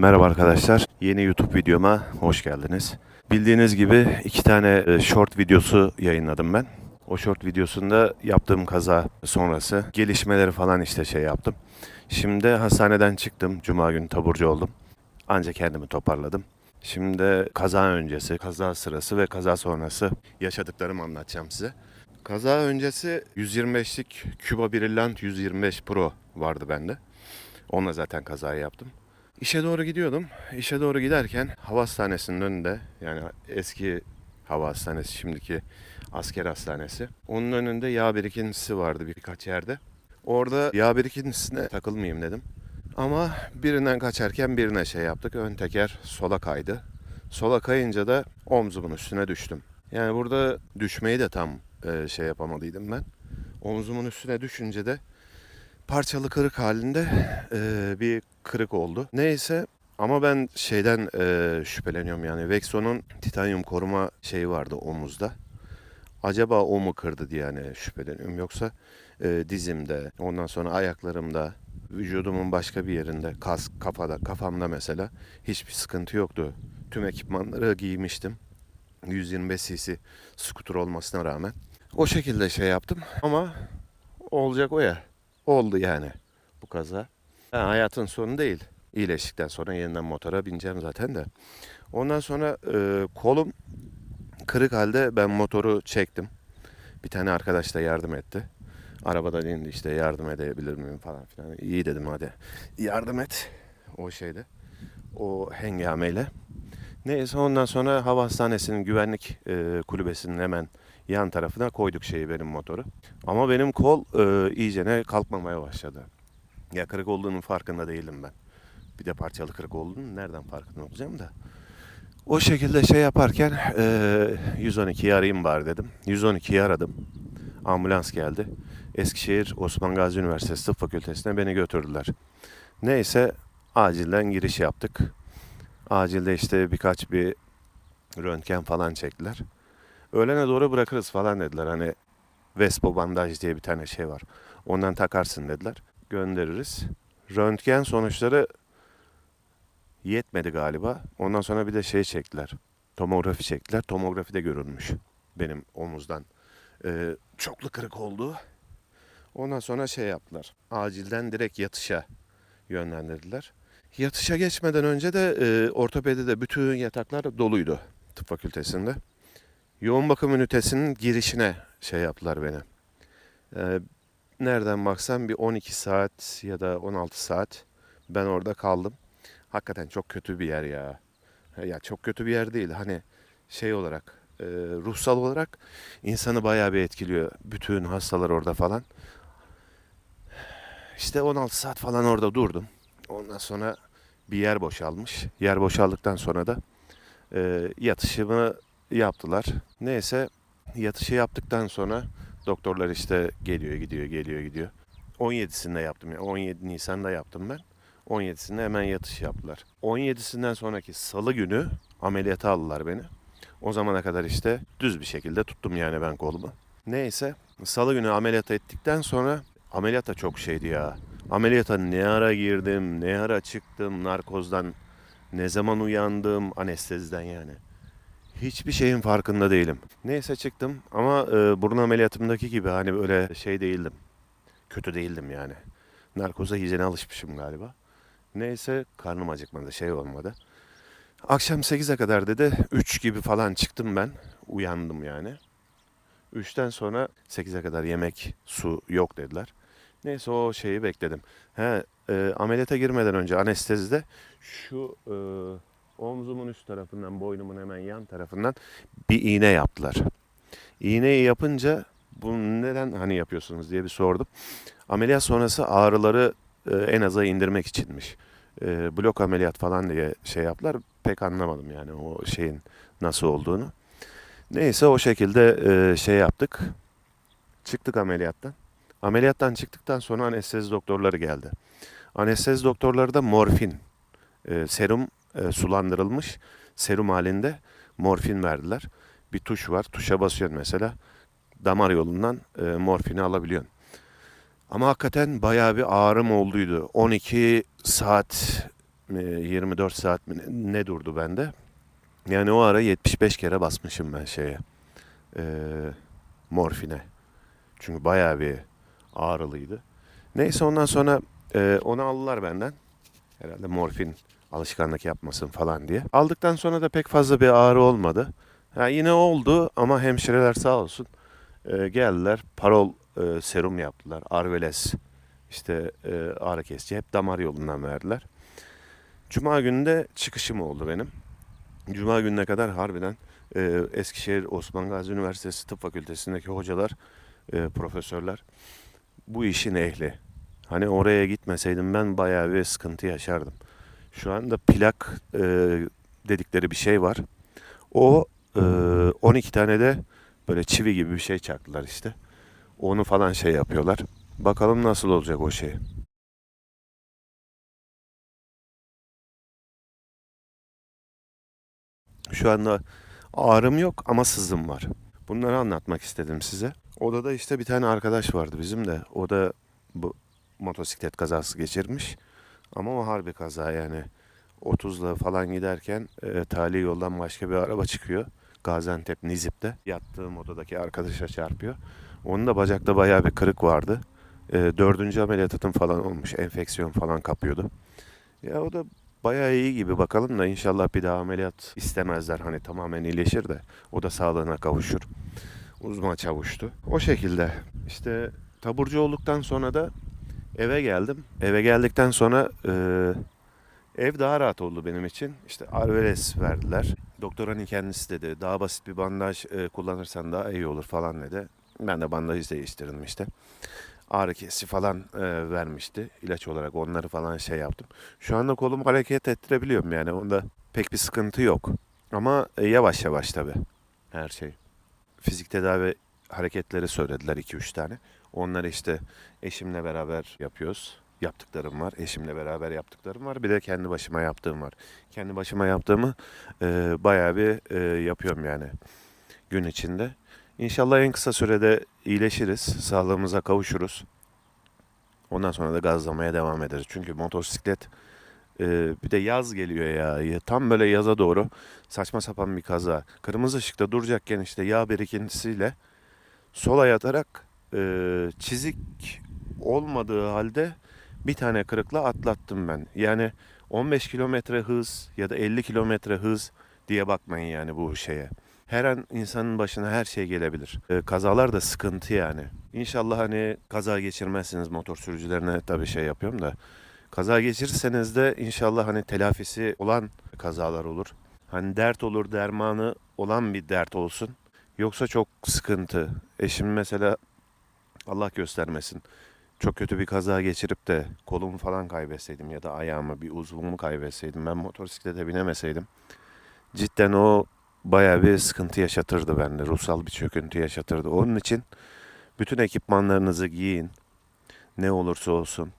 Merhaba arkadaşlar. Yeni YouTube videoma hoş geldiniz. Bildiğiniz gibi iki tane e, short videosu yayınladım ben. O short videosunda yaptığım kaza sonrası gelişmeleri falan işte şey yaptım. Şimdi hastaneden çıktım. Cuma günü taburcu oldum. Anca kendimi toparladım. Şimdi kaza öncesi, kaza sırası ve kaza sonrası yaşadıklarımı anlatacağım size. Kaza öncesi 125'lik Cuba Brilliant 125 Pro vardı bende. Onunla zaten kazayı yaptım. İşe doğru gidiyordum. İşe doğru giderken hava hastanesinin önünde yani eski hava hastanesi şimdiki asker hastanesi. Onun önünde yağ birikintisi vardı birkaç yerde. Orada yağ birikintisine takılmayayım dedim. Ama birinden kaçarken birine şey yaptık. Ön teker sola kaydı. Sola kayınca da omzumun üstüne düştüm. Yani burada düşmeyi de tam e, şey yapamadıydım ben. Omzumun üstüne düşünce de parçalı kırık halinde e, bir kırık oldu. Neyse ama ben şeyden e, şüpheleniyorum yani Vexon'un titanyum koruma şeyi vardı omuzda. Acaba o mu kırdı diye yani şüpheleniyorum. Yoksa e, dizimde, ondan sonra ayaklarımda, vücudumun başka bir yerinde, kas, kafada, kafamda mesela hiçbir sıkıntı yoktu. Tüm ekipmanları giymiştim. 125 cc skuter olmasına rağmen. O şekilde şey yaptım ama olacak o ya. Oldu yani bu kaza. Ha, hayatın sonu değil. İyileştikten sonra yeniden motora bineceğim zaten de. Ondan sonra e, kolum kırık halde ben motoru çektim. Bir tane arkadaş da yardım etti. Arabadan indi işte yardım edebilir miyim falan filan. İyi dedim hadi yardım et o şeyde. O hengameyle. Neyse ondan sonra hava hastanesinin güvenlik e, kulübesinin hemen yan tarafına koyduk şeyi benim motoru. Ama benim kol e, iyicene kalkmamaya başladı. Ya kırık olduğunun farkında değildim ben. Bir de parçalı kırık olduğunu nereden farkında olacağım da. O şekilde şey yaparken e, 112'yi arayayım bari dedim. 112'yi aradım. Ambulans geldi. Eskişehir Osman Gazi Üniversitesi Tıp Fakültesi'ne beni götürdüler. Neyse acilden giriş yaptık. Acilde işte birkaç bir röntgen falan çektiler. Öğlene doğru bırakırız falan dediler. Hani Vespo bandaj diye bir tane şey var. Ondan takarsın dediler. Göndeririz. Röntgen sonuçları yetmedi galiba. Ondan sonra bir de şey çektiler. Tomografi çektiler. Tomografi de görülmüş. Benim omuzdan. Ee, çoklu kırık oldu. Ondan sonra şey yaptılar. Acilden direkt yatışa yönlendirdiler. Yatışa geçmeden önce de e, ortopedide bütün yataklar doluydu tıp fakültesinde. Yoğun bakım ünitesinin girişine şey yaptılar beni. Ee, nereden baksam bir 12 saat ya da 16 saat ben orada kaldım. Hakikaten çok kötü bir yer ya. Ya çok kötü bir yer değil. Hani şey olarak, e, ruhsal olarak insanı bayağı bir etkiliyor. Bütün hastalar orada falan. İşte 16 saat falan orada durdum. Ondan sonra bir yer boşalmış. Yer boşaldıktan sonra da e, yatışımı yaptılar. Neyse yatışı yaptıktan sonra doktorlar işte geliyor gidiyor geliyor gidiyor. 17'sinde yaptım ya. 17 Nisan'da yaptım ben. 17'sinde hemen yatış yaptılar. 17'sinden sonraki salı günü ameliyata aldılar beni. O zamana kadar işte düz bir şekilde tuttum yani ben kolumu. Neyse salı günü ameliyat ettikten sonra ameliyat da çok şeydi ya. Ameliyata ne ara girdim, ne ara çıktım narkozdan, ne zaman uyandım anesteziden yani. Hiçbir şeyin farkında değilim. Neyse çıktım ama e, burun ameliyatımdaki gibi hani böyle şey değildim. Kötü değildim yani. Narkoza iyicene alışmışım galiba. Neyse karnım acıkmadı şey olmadı. Akşam 8'e kadar dedi 3 gibi falan çıktım ben. Uyandım yani. 3'ten sonra 8'e kadar yemek, su yok dediler. Neyse o şeyi bekledim. He, e, ameliyata girmeden önce anestezide şu e, omzumun üst tarafından, boynumun hemen yan tarafından bir iğne yaptılar. İğneyi yapınca bunu neden hani yapıyorsunuz diye bir sordum. Ameliyat sonrası ağrıları e, en aza indirmek içinmiş. E, blok ameliyat falan diye şey yaptılar. Pek anlamadım yani o şeyin nasıl olduğunu. Neyse o şekilde e, şey yaptık. Çıktık ameliyattan. Ameliyattan çıktıktan sonra anestezi doktorları geldi. Anestezi doktorları da morfin, e, serum e, sulandırılmış serum halinde morfin verdiler. Bir tuş var. Tuşa basıyorsun mesela. Damar yolundan e, morfini alabiliyorsun. Ama hakikaten bayağı bir ağrım olduydu. 12 saat e, 24 saat mi ne durdu bende. Yani o ara 75 kere basmışım ben şeye. e, morfine. Çünkü bayağı bir ağrılıydı. Neyse ondan sonra e, onu aldılar benden. Herhalde morfin alışkanlık yapmasın falan diye. Aldıktan sonra da pek fazla bir ağrı olmadı. Ha, yine oldu ama hemşireler sağ olsun e, geldiler. Parol e, serum yaptılar. Arveles işte e, ağrı kesici hep damar yolundan verdiler. Cuma günü de çıkışım oldu benim. Cuma gününe kadar harbiden e, Eskişehir Osman Gazi Üniversitesi Tıp Fakültesindeki hocalar, e, profesörler bu işin ehli. Hani oraya gitmeseydim ben bayağı bir sıkıntı yaşardım. Şu anda plak e, dedikleri bir şey var. O e, 12 tane de böyle çivi gibi bir şey çaktılar işte. Onu falan şey yapıyorlar. Bakalım nasıl olacak o şey. Şu anda ağrım yok ama sızım var. Bunları anlatmak istedim size. Odada işte bir tane arkadaş vardı bizim de. O da bu motosiklet kazası geçirmiş. Ama o harbi kaza yani. 30'la falan giderken e, tali yoldan başka bir araba çıkıyor. Gaziantep Nizip'te. Yattığım odadaki arkadaşa çarpıyor. Onun da bacakta bayağı bir kırık vardı. E, dördüncü ameliyatım falan olmuş. Enfeksiyon falan kapıyordu. Ya o da bayağı iyi gibi bakalım da inşallah bir daha ameliyat istemezler. Hani tamamen iyileşir de o da sağlığına kavuşur. Uzman çavuştu. O şekilde işte taburcu olduktan sonra da eve geldim. Eve geldikten sonra e, ev daha rahat oldu benim için. İşte Arveles verdiler. Doktor hani kendisi dedi daha basit bir bandaj e, kullanırsan daha iyi olur falan dedi. Ben de bandajı değiştirdim işte. Ağrı kesici falan e, vermişti. ilaç olarak onları falan şey yaptım. Şu anda kolumu hareket ettirebiliyorum yani. Onda pek bir sıkıntı yok. Ama e, yavaş yavaş tabii her şey. Fizik tedavi hareketleri söylediler 2-3 tane. Onları işte eşimle beraber yapıyoruz. Yaptıklarım var. Eşimle beraber yaptıklarım var. Bir de kendi başıma yaptığım var. Kendi başıma yaptığımı e, bayağı bir e, yapıyorum yani gün içinde. İnşallah en kısa sürede iyileşiriz. Sağlığımıza kavuşuruz. Ondan sonra da gazlamaya devam ederiz. Çünkü motosiklet e, bir de yaz geliyor. Ya Tam böyle yaza doğru saçma sapan bir kaza. Kırmızı ışıkta duracakken işte yağ birikintisiyle sola yatarak e, çizik olmadığı halde bir tane kırıkla atlattım ben. Yani 15 kilometre hız ya da 50 kilometre hız diye bakmayın yani bu şeye. Her an insanın başına her şey gelebilir. E, kazalar da sıkıntı yani. İnşallah hani kaza geçirmezsiniz motor sürücülerine tabii şey yapıyorum da. Kaza geçirirseniz de inşallah hani telafisi olan kazalar olur. Hani dert olur dermanı olan bir dert olsun. Yoksa çok sıkıntı. Eşim mesela Allah göstermesin. Çok kötü bir kaza geçirip de kolumu falan kaybetseydim ya da ayağımı bir uzvumu kaybetseydim ben motosiklete binemeseydim cidden o bayağı bir sıkıntı yaşatırdı bende. Ruhsal bir çöküntü yaşatırdı. Onun için bütün ekipmanlarınızı giyin. Ne olursa olsun.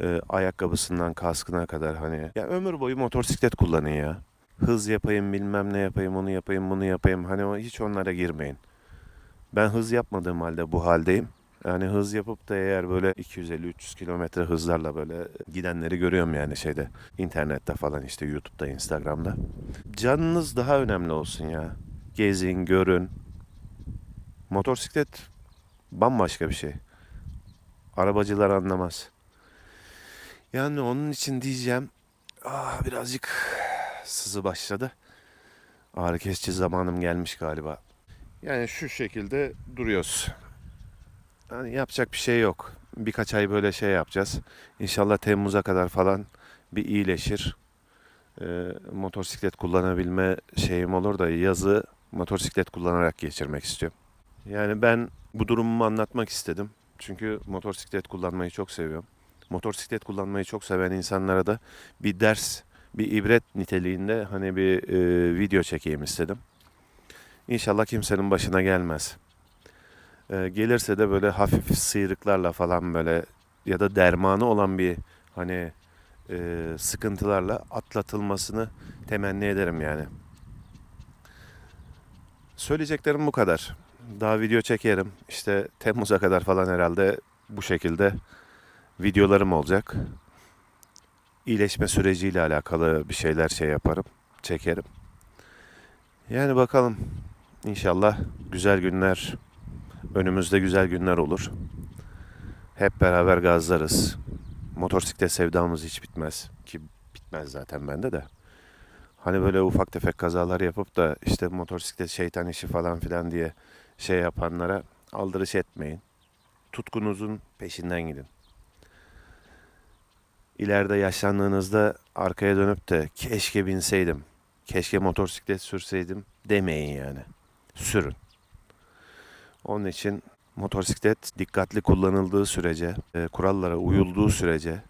Ee, ayakkabısından kaskına kadar hani. Ya ömür boyu motosiklet kullanın ya. Hız yapayım bilmem ne yapayım onu yapayım bunu yapayım. Hani o, hiç onlara girmeyin. Ben hız yapmadığım halde bu haldeyim. Yani hız yapıp da eğer böyle 250-300 kilometre hızlarla böyle gidenleri görüyorum yani şeyde internette falan işte YouTube'da Instagram'da. Canınız daha önemli olsun ya. Gezin, görün. Motosiklet bambaşka bir şey. Arabacılar anlamaz. Yani onun için diyeceğim ah, birazcık sızı başladı. Ağrı kesici zamanım gelmiş galiba. Yani şu şekilde duruyoruz. Yani yapacak bir şey yok. Birkaç ay böyle şey yapacağız. İnşallah Temmuz'a kadar falan bir iyileşir. Ee, motosiklet kullanabilme şeyim olur da yazı motosiklet kullanarak geçirmek istiyorum. Yani ben bu durumumu anlatmak istedim. Çünkü motosiklet kullanmayı çok seviyorum. Motosiklet kullanmayı çok seven insanlara da bir ders, bir ibret niteliğinde hani bir e, video çekeyim istedim. İnşallah kimsenin başına gelmez. Ee, gelirse de böyle hafif sıyrıklarla falan böyle ya da dermanı olan bir hani e, sıkıntılarla atlatılmasını temenni ederim yani. Söyleyeceklerim bu kadar. Daha video çekerim. İşte Temmuz'a kadar falan herhalde bu şekilde videolarım olacak. iyileşme süreciyle alakalı bir şeyler şey yaparım, çekerim. Yani bakalım. İnşallah güzel günler, önümüzde güzel günler olur. Hep beraber gazlarız. Motosiklet sevdamız hiç bitmez. Ki bitmez zaten bende de. Hani böyle ufak tefek kazalar yapıp da işte motosiklet şeytan işi falan filan diye şey yapanlara aldırış etmeyin. Tutkunuzun peşinden gidin. İleride yaşlandığınızda arkaya dönüp de keşke binseydim, keşke motosiklet sürseydim demeyin yani. Sürün. Onun için motosiklet dikkatli kullanıldığı sürece, e, kurallara uyulduğu sürece,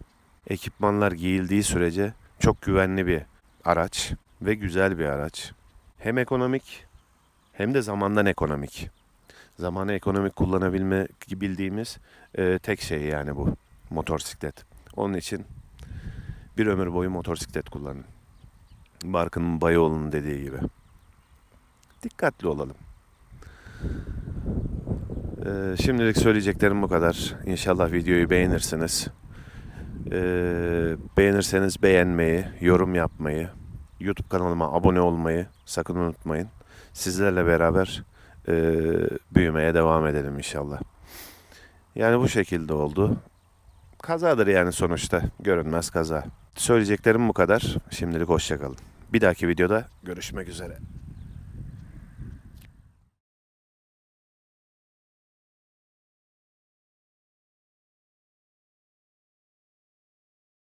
ekipmanlar giyildiği sürece çok güvenli bir araç ve güzel bir araç. Hem ekonomik hem de zamandan ekonomik. Zamanı ekonomik kullanabilme bildiğimiz e, tek şey yani bu motosiklet. Onun için bir ömür boyu motosiklet kullanın. Barkın Bayoğlu'nun dediği gibi. Dikkatli olalım. Ee, şimdilik söyleyeceklerim bu kadar. İnşallah videoyu beğenirsiniz. Ee, beğenirseniz beğenmeyi, yorum yapmayı, YouTube kanalıma abone olmayı sakın unutmayın. Sizlerle beraber e, büyümeye devam edelim inşallah. Yani bu şekilde oldu. Kazadır yani sonuçta. Görünmez kaza. Söyleyeceklerim bu kadar. Şimdilik hoşçakalın. Bir dahaki videoda görüşmek üzere.